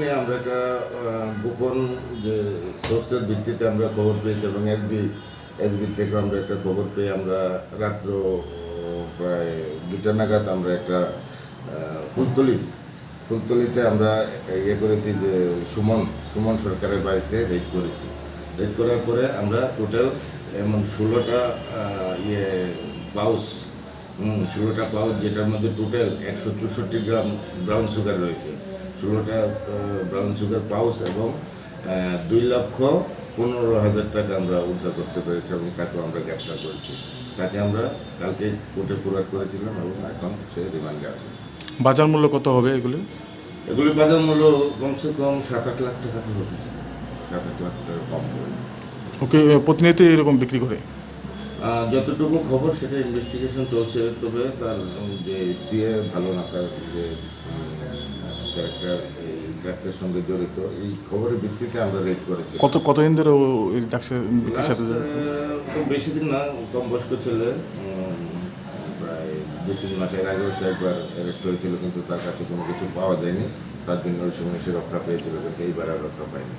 নিয়ে আমরা একটা গোপন যে সোর্সের ভিত্তিতে আমরা খবর পেয়েছি এবং এসবি এসবি থেকে আমরা একটা খবর পেয়ে আমরা রাত্র প্রায় দুটা নাগাদ আমরা একটা ফুলতলি, ফুলতলিতে আমরা ইয়ে করেছি যে সুমন সুমন সরকারের বাড়িতে রেড করেছি। রেড করার পরে আমরা টোটাল এমন ষোলোটা ইয়ে পাউস ষোলোটা পাউচ যেটার মধ্যে টোটাল একশো চৌষট্টি গ্রাম ব্রাউন সুগার রয়েছে। ষোলোটা ব্রাউন সুগার পাউস এবং দুই লক্ষ পনেরো হাজার টাকা আমরা উদ্ধার করতে পেরেছি এবং তাকেও আমরা গ্রেপ্তার করেছি। তাকে আমরা কালকে কোর্টে ফরওয়ার্ড করেছিলাম এবং এখন সে রিমান্ডে আছে। বাজার মূল্য কত হবে এগুলি? এগুলির বাজার মূল্য কমসে কম সাত আট লাখ টাকা তো হবে। সাত আট লাখ টাকা কম হবে। ওকে প্রতিনিয়ত এরকম বিক্রি করে? যতটুকু খবর সেটা ইনভেস্টিগেশন চলছে তবে তার যে সিএ ভালো না তার যে ক্যারেক্টার ড্রাগসের সঙ্গে জড়িত এই খবরের ভিত্তিতে আমরা রেড করেছি। কত কতদিন ধরে এই সাথে খুব বেশি দিন না কম বয়স্ক ছেলে। প্রায় দু তিন আগেও সে একবার অ্যারেস্ট হয়েছিল কিন্তু তার কাছে কোনো কিছু পাওয়া যায়নি। তার জন্য ওই সময় সে রক্ষা পেয়েছিল কিন্তু এইবার আর রক্ষা পায়নি।